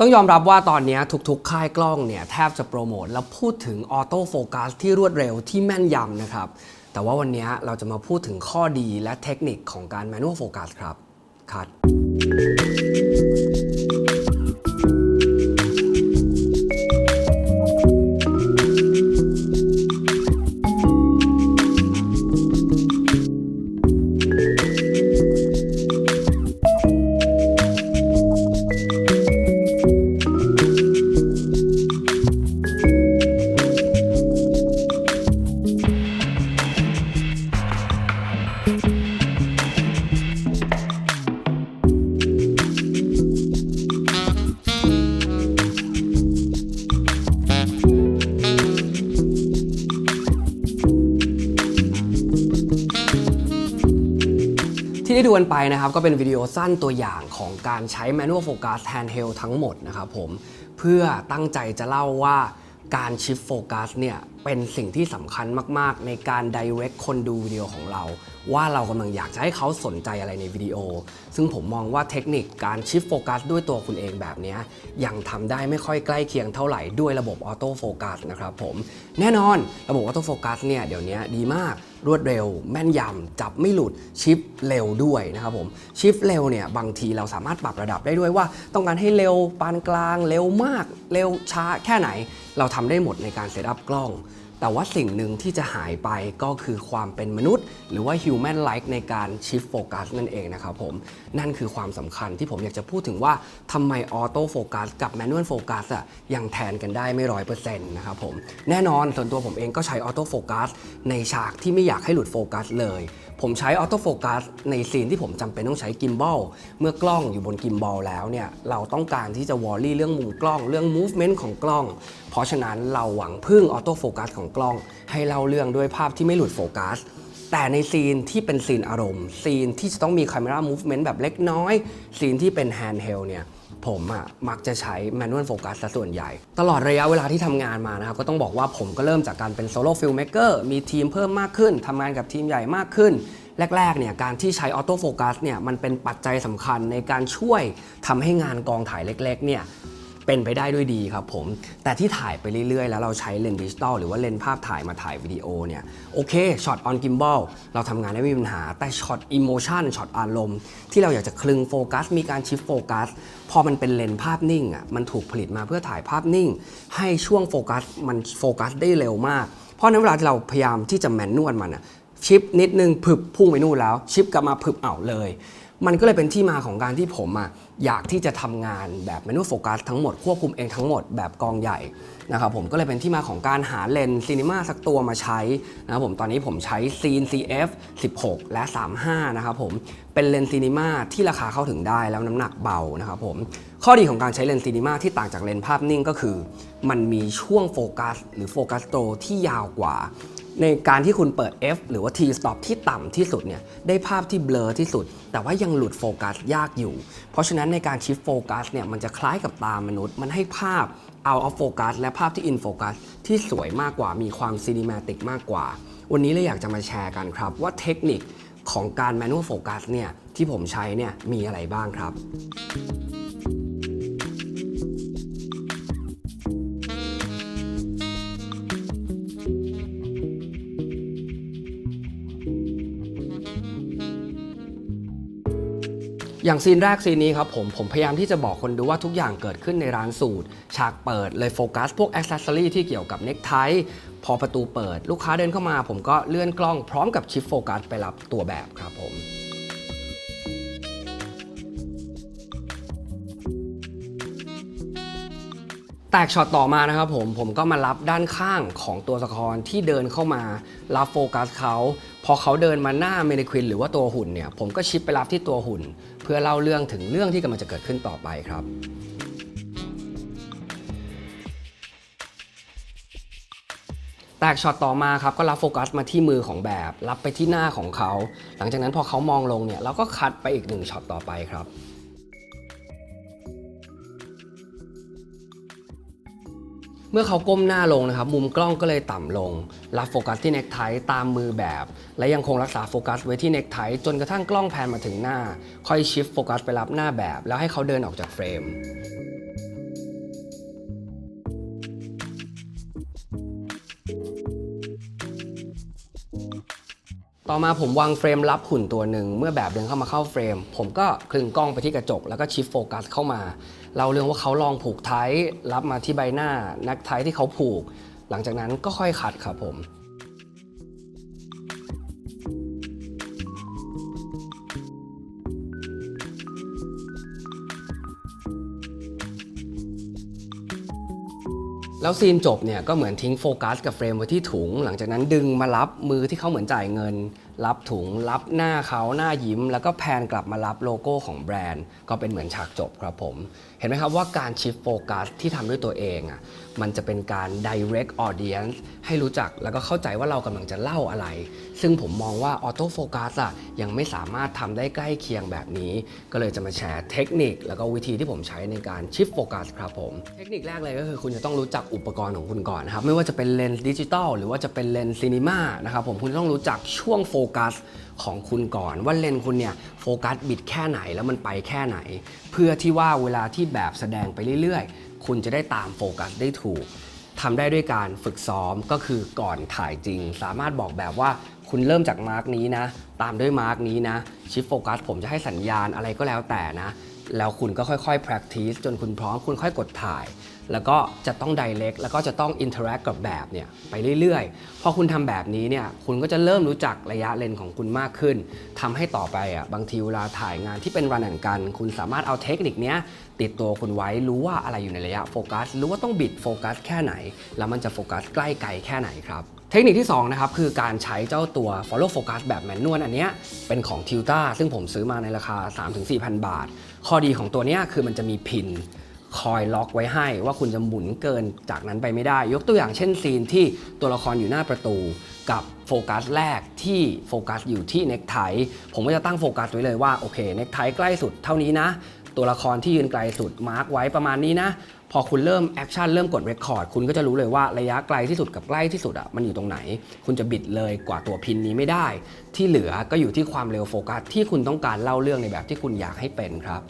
ต้องยอมรับว่าตอนนี้ทุกๆ ค่ายกล้องเนี่ยแทบจะโปรโมทแล้วพูดถึงออโต้โฟกัสที่รวดเร็วที่แม่นยำนะครับ แต่ว่าวันนี้เราจะมาพูดถึงข้อดีและเทคนิคของการแมนนวลโฟกัสครับคัด ที่ได้ดูกันไปนะครับ ก็เป็นวิดีโอสั้นตัวอย่างของการใช้ manual focus handheld ทั้งหมดนะครับผม เพื่อตั้งใจจะเล่าว่าการ shift focus เนี่ยเป็นสิ่งที่สำคัญมาก ๆ ในการ direct คนดูวิดีโอของเรา ว่าเรากำลังอยากจะให้เขาสนใจอะไรในวิดีโอ ซึ่งผมมองว่าเทคนิคการ shift focus ด้วยตัวคุณเองแบบนี้ยังทำได้ไม่ค่อยใกล้เคียงเท่าไหร่ด้วยระบบ auto focus นะครับผม แน่นอนระบบ auto focus เนี่ยเดี๋ยวนี้ดีมาก รวดเร็ว แม่นยำจับไม่หลุดชิปเร็วด้วยนะครับผมชิปเร็วเนี่ยบางทีเราสามารถปรับระดับได้ด้วยว่า ต้องการให้เร็วปานกลาง เร็วมาก เร็วช้าแค่ไหน เราทำได้หมดในการเซตอัพกล้อง แต่ว่าสิ่งหนึ่งที่จะหายไปก็คือความเป็นมนุษย์ หรือว่า human like ในการชิฟโฟกัสนั่นเองนะครับผม นั่นคือความสำคัญที่ผมอยากจะพูดถึงว่าทำไมออโต้โฟกัสกับแมนนวลโฟกัสอะยังแทนกันได้ไม่ร้อยเปอร์เซ็นต์นะครับผม แน่นอนส่วนตัวผมเองก็ใช้ออโต้โฟกัสในฉากที่ไม่อยากให้หลุดโฟกัสเลยผมใช้ออโต้โฟกัสในซีนที่ผมจำเป็นต้องใช้กิมบอลเมื่อกล้องอยู่บนกิมบอลแล้วเนี่ยเราต้องการที่จะวอลลี่เรื่องมุมกล้องเรื่อง movement ของกล้อง เพราะฉะนั้นเราหวังพึ่งออโต้โฟกัสของกล้อง ให้เล่าเรื่องด้วยภาพที่ไม่หลุดโฟกัสแต่ในซีนที่เป็นซีนอารมณ์ ซีนที่จะต้องมี Camera Movement แบบเล็กน้อย ซีนที่เป็น Handheld เนี่ย ผมอะมักจะใช้ Manual Focus ซะส่วนใหญ่ ตลอดระยะเวลาที่ทำงานมานะครับ ก็ต้องบอกว่าผมก็เริ่มจากการเป็น Solo Filmmaker มีทีมเพิ่มมากขึ้นทำงานกับทีมใหญ่มากขึ้น แรกๆเนี่ยการที่ใช้ออโต้โฟกัสเนี่ยมันเป็นปัจจัยสำคัญในการช่วยทำให้งานกองถ่ายเล็กๆเนี่ย เป็นไปได้ด้วยดีครับผม แต่ที่ถ่ายไปเรื่อยๆ แล้วเราใช้เลนส์ดิจิตอลหรือว่าเลนส์ภาพถ่ายมาถ่ายวิดีโอเนี่ย โอเคช็อตออนกิมบอลเราทำงานได้ไม่มีปัญหา แต่ช็อตอิโมชันช็อตอารมณ์ ที่เราอยากจะคลึงโฟกัส มีการชิฟโฟกัส พอมันเป็นเลนส์ภาพนิ่งอะมันถูกผลิตมาเพื่อถ่ายภาพนิ่ง ให้ช่วงโฟกัสมันโฟกัสได้เร็วมาก เพราะในเวลาที่เราพยายามที่จะแมนนวลมันอะชิปนิดนึงผึบพุ่งไปนู่นแล้ว ชิปกลับมาผึบเอาเลย มันก็เลยเป็นที่มาของการที่ผมอะอยากที่จะทำงานแบบ manual focus ทั้งหมดควบคุมเองทั้งหมดแบบกองใหญ่นะครับผมก็เลยเป็นที่มาของการหาเลนส์ซีนิมาสักตัวมาใช้นะครับผมตอนนี้ผมใช้ซีน CF 16 และ 35 นะครับผมเป็นเลนส์ซีนิมาที่ราคาเข้าถึงได้แล้วน้ำหนักเบานะครับผมข้อดีของการใช้เลนส์ซีนิมาที่ต่างจากเลนส์ภาพนิ่งก็คือ มันมีช่วงโฟกัสหรือโฟกัสโตที่ยาวกว่า ในการที่คุณเปิด F หรือว่า T stop ที่ต่ำที่สุดเนี่ยได้ภาพที่เบลอที่สุด แต่ว่ายังหลุดโฟกัสยากอยู่ เพราะฉะนั้นในการชิฟโฟกัสเนี่ยมันจะคล้ายกับตามนุษย์ มันให้ภาพ out of focus และภาพที่ in focus ที่สวยมากกว่ามีความ cinematic มากกว่า วันนี้เลยอยากจะมาแชร์กันครับ ว่าเทคนิคของการ manual focus เนี่ยที่ผมใช้เนี่ยมีอะไรบ้างครับ อย่างซีนแรกซีนนี้ครับผมผมพยายามที่จะบอกคนดูว่าทุกอย่างเกิดขึ้นในร้านสูตร ฉากเปิดเลยโฟกัสพวกอ c เซสซอรี่ที่เกี่ยวกับเน็กไทพอประตูเปิด ลูกค้าเดินเข้ามา ผมก็เลื่อนกล้องพร้อมกับชิฟโฟกัสไปรับตัวแบบครับผม แตกช็อตต่อมานะครับผมผมก็มารับด้านข้างของตัวละครที่เดินเข้ามารับโฟกัสเขาพอเขาเดินมาหน้าเมนิควินหรือว่าตัวหุ่นเนี่ยผมก็ชิปไปรับที่ตัวหุ่น เพื่อเล่าเรื่องถึงเรื่องที่กำลังจะเกิดขึ้นต่อไปครับแตกช็อตต่อมาครับก็รับโฟกัสมาที่มือของแบบ รับไปที่หน้าของเขา หลังจากนั้นพอเขามองลงเนี่ยเราก็คัดไปอีกหนึ่งช็อตต่อไปครับ มื่อเขาก้มหน้าลงนะครับมุมกล้องก็เลยต่ำลง รับโฟกัสที่เน็กไทตามมือแบบ และยังคงรักษาโฟกัสไว้ที่เน็กไทจนกระทั่งกล้องแพนมาถึงหน้า ค่อยชิฟโฟกัสไปรับหน้าแบบ แล้วให้เขาเดินออกจากเฟรม ต่อมาผมวางเฟรมรับหุ่นตัวหนึ่งเมื่อแบบเดินเข้ามาเข้าเฟรม ผมก็คลึงกล้องไปที่กระจก แล้วก็ชิฟโฟกัสเข้ามาเราเรื่องว่าเขาลองผูกไทยรับมาที่ใบหน้า นักไทยที่เขาผูก หลังจากนั้นก็ค่อยขัดครับผม แล้วซีนจบเนี่ยก็เหมือนทิ้งโฟกัสกับเฟรมไว้ที่ถุง หลังจากนั้นดึงมารับมือที่เขาเหมือนจ่ายเงิน รับถุงรับหน้าเขาหน้ายิ้ม แล้วก็แพนกลับมารับโลโก้ของแบรนด์ ก็เป็นเหมือนฉากจบครับผม เห็นไหมครับว่าการชิฟโฟกัสที่ทำด้วยตัวเองอะมันจะเป็นการ direct audience ให้รู้จักแล้วก็เข้าใจว่าเรากำลังจะเล่าอะไร ซึ่งผมมองว่าออโต้โฟกัสอะยังไม่สามารถทำได้ใกล้เคียงแบบนี้ ก็เลยจะมาแชร์เทคนิค แล้วก็วิธีที่ผมใช้ในการชิฟโฟกัสครับผม เทคนิคแรกเลยก็คือคุณจะต้องรู้จักอุปกรณ์ของคุณก่อนนะครับไม่ว่าจะเป็นเลนส์ดิจิตอลหรือว่าจะเป็นเลนส์ซีนีมานะครับผมคุณต้องรู้จักช่วงโฟกัสของคุณก่อน ว่าเลนคุณเนี่ยโฟกัสบิดแค่ไหนแล้วมันไปแค่ไหน เพื่อที่ว่าเวลาที่แบบแสดงไปเรื่อยๆ คุณจะได้ตามโฟกัสได้ถูกทำได้ด้วยการฝึกซ้อมก็คือก่อนถ่ายจริง สามารถบอกแบบว่าคุณเริ่มจากมาร์กนี้นะ ตามด้วยมาร์กนี้นะ ชิฟโฟกัสผมจะให้สัญญาณอะไรก็แล้วแต่นะ แล้วคุณก็ค่อยๆ practice จนคุณพร้อมคุณค่อยกดถ่าย แล้วก็จะต้อง direct แล้วก็จะต้อง interact กับแบบเนี่ยไปเรื่อยๆ พอคุณทำแบบนี้เนี่ยคุณก็จะเริ่มรู้จักระยะเลนของคุณมากขึ้นทำให้ต่อไปอะบางทีเวลาถ่ายงานที่เป็นรันแอนกัน คุณสามารถเอาเทคนิคเนี้ยติดตัวคุณไว้รู้ว่าอะไรอยู่ในระยะโฟกัสรู้ว่าต้องบิดโฟกัสแค่ไหน แล้วมันจะโฟกัสใกล้ไกลแค่ไหนครับเทคนิคที่2นะครับคือการใช้เจ้าตัว follow focus แบบแมนนวลอันเนี้ยเป็นของ t i l t a ซึ่งผมซื้อมาในราคา 3-4,000 บาท ข้อดีของตัวเนี้ยคือมันจะมีพิน คอยล็อกไว้ให้ว่าคุณจะหมุนเกินจากนั้นไปไม่ได้ ยกตัวอย่างเช่นซีนที่ตัวละครอยู่หน้าประตูกับโฟกัสแรกที่โฟกัสอยู่ที่เน็กไทผมก็จะตั้งโฟกัสไว้เลยว่าโอเคเน็กไทใกล้สุดเท่านี้นะ ตัวละครที่ยืนไกลสุดมาร์กไว้ประมาณนี้นะ พอคุณเริ่มแอคชั่นเริ่มกดเรคคอร์ดคุณก็จะรู้เลยว่าระยะไกลที่สุดกับใกล้ที่สุดอะมันอยู่ตรงไหน คุณจะบิดเลยกว่าตัวพินนี้ไม่ได้ ที่เหลือก็อยู่ที่ความเร็วโฟกัสที่คุณต้องการเล่าเรื่องในแบบที่คุณอยากให้เป็นครับ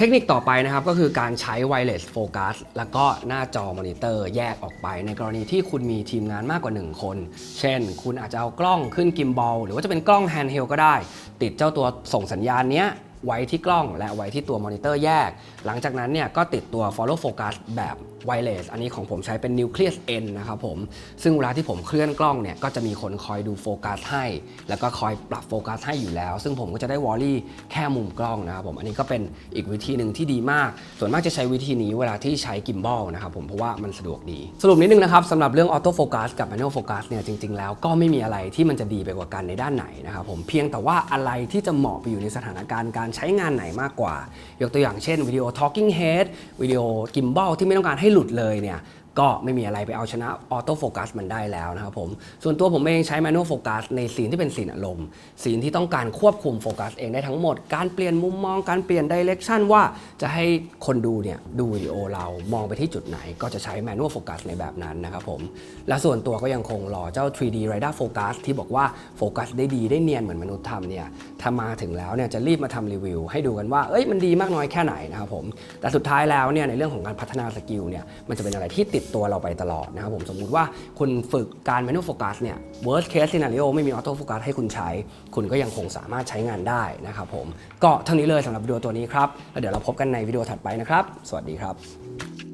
เทคนิคต่อไปนะครับก็คือการใช้ wireless focus แล้วก็หน้าจอมอนิเตอร์แยกออกไป ในกรณีที่คุณมีทีมงานมากกว่า 1 คน เช่น คุณอาจจะเอากล้องขึ้นกิมบอลหรือว่าจะเป็นกล้องแฮนด์เฮลก็ได้ ติดเจ้าตัวส่งสัญญาณเนี้ยไว้ที่กล้องและไว้ที่ตัวมอนิเตอร์แยก หลังจากนั้นเนี่ยก็ติดตัว follow focus แบบ wireless อันนี้ของผมใช้เป็น nucleus N นะครับผม ซึ่งเวลาที่ผมเคลื่อนกล้องเนี่ย ก็จะมีคนคอยดูโฟกัสให้ แล้วก็คอยปรับโฟกัสให้อยู่แล้ว ซึ่งผมก็จะได้วอลลี่แค่มุมกล้องนะครับผม อันนี้ก็เป็นอีกวิธีหนึ่งที่ดีมาก ส่วนมากจะใช้วิธีนี้เวลาที่ใช้กิมบอลนะครับผม เพราะว่ามันสะดวกดี สรุปนิดนึงนะครับสำหรับเรื่องออโต้โฟกัสกับ manual focus เนี่ย จริง ๆ แล้วก็ไม่มีอะไรที่มันจะดีไปกว่ากันในด้านไหนนะครับผม เพียงแต่ว่าอะไรที่จะเหมาะไปอยู่ในสถานการณ์การใช้งานไหนมากกว่า ยกตัวอย่างเช่นวิดีโอ talking head วิดีโอกิมบอลที่ไม่ต้องการให้หลุดเลยเนี่ย ก็ไม่มีอะไรไปเอาชนะออโต้โฟกัสมันได้แล้วนะครับผม ส่วนตัวผมเองใช้ manual focus ในซีนที่เป็นซีอารมณ์ซีที่ต้องการควบคุมโฟกัสเองได้ทั้งหมด การเปลี่ยนมุมมอง การเปลี่ยนดิเรกชันว่าจะให้คนดูเนี่ยดูวิดีโอเรามองไปที่จุดไหน ก็จะใช้ manual focus ในแบบนั้นนะครับผม และส่วนตัวก็ยังคงรอเจ้า 3D radar focus ที่บอกว่าโฟกัสได้ดีได้เนียนเหมือนมนุษย์ทำเนี่ยถ้ามาถึงแล้วเนี่ยจะรีบมาทำรีวิว ให้ดูกันว่าเอ้ยมันดีมากน้อยแค่ไหนนะครับผมแต่สุดท้ายแล้วเนี่ยในเรื่องของการพัฒนาสกิลเนี่ยมันจะเป็นอะไรที่ติดตัวเราไปตลอดนะครับผมสมมุติว่าคุณฝึกการแมนนวลโฟกัสเนี่ย worst case scenario ไม่มีออโต้โฟกัสให้คุณใช้ คุณก็ยังคงสามารถใช้งานได้นะครับผมก็เท่านี้เลยสำหรับวิดีโอตัวนี้ครับแล้วเดี๋ยวเราพบกันในวิดีโอถัดไปนะครับ สวัสดีครับ